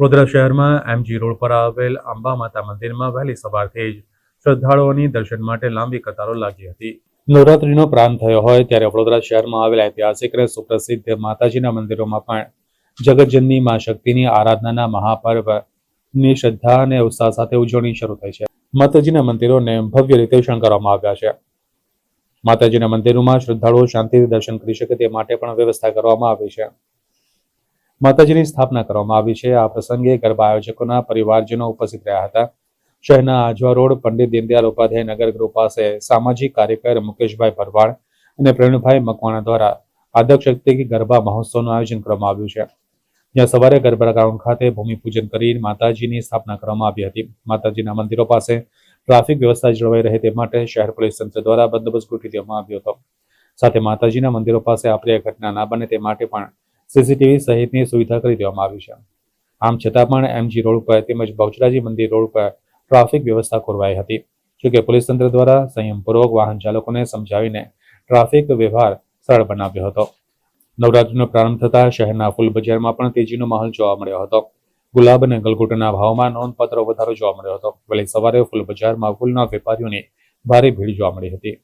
વડોદરા શહેરમાં MG road પર આવેલ અંબા માતા મંદિરમાં વહેલી સવારથી જ શ્રદ્ધાળુઓની દર્શન માટે લાંબી કતારો લાગી હતી. નવરાત્રીનો પ્રારંભ થયો હોય ત્યારે વડોદરા શહેરમાં આવેલ ઐતિહાસિક અને સુપ્રસિદ્ધ માતાજીના મંદિરોમાં પણ જગતજનની મા શક્તિની આરાધનાના મહાપર્વની શ્રદ્ધા અને ઉત્સાહ સાથે ઉજવણી શરૂ થઈ છે. માતાજીના મંદિરોને ભવ્ય રીતે શણગારવામાં આવ્યા છે. માતાજીના મંદિરોમાં શ્રદ્ધાળુઓ શાંતિથી દર્શન કરી શકે તે માટે પણ વ્યવસ્થા કરવામાં આવી છે. માતાજીની સ્થાપના કરવામાં આવી છે. આ પ્રસંગે ગરબા આયોજકોના પરિવારજનો ઉપસ્થિત રહ્યા હતા. શહેરના આજવા રોડ, પંડિત દીનદયાલ ઉપાધ્યાય નગર ગૃહ પાસે સામાજિક કાર્યકર મુકેશભાઈ ભરવાડ અને પ્રવીણભાઈ મકવાણા દ્વારા શક્તિ ગરબા મહોત્સવનું આયોજન કરવામાં આવ્યું છે. જ્યાં સવારે ગરબા ગ્રાઉન્ડ ખાતે ભૂમિપૂજન કરી માતાજીની સ્થાપના કરવામાં આવી હતી. માતાજીના મંદિરો પાસે ટ્રાફિક વ્યવસ્થા જળવાઈ રહે તે માટે શહેર પોલીસ તંત્ર દ્વારા બંદોબસ્ત ગોઠવી દેવામાં આવ્યો હતો. સાથે માતાજીના મંદિરો પાસે અપ્રિય ઘટના ના બને તે માટે પણ સીસીટીવી સહિતની સુવિધા કરી દેવામાં આવી છે. આમ છતાં પણ એમજી રોડ પર તેમજ બહુચરાજી મંદિર રોડ પર ટ્રાફિક વ્યવસ્થા ખોરવાઈ હતી. જોકે પોલીસ તંત્ર દ્વારા સંયમપૂર્વક વાહન ચાલકોને સમજાવીને ટ્રાફિક વ્યવહાર સરળ બનાવ્યો હતો. નવરાત્રીનો પ્રારંભ થતા શહેરના ફૂલ બજારમાં પણ તેજીનો માહોલ જોવા મળ્યો હતો. ગુલાબ અને ગલગોટના ભાવમાં નોંધપાત્ર વધારો જોવા મળ્યો હતો. વહેલી સવારે ફૂલ બજારમાં ફૂલના વેપારીઓની ભારે ભીડ જોવા મળી હતી.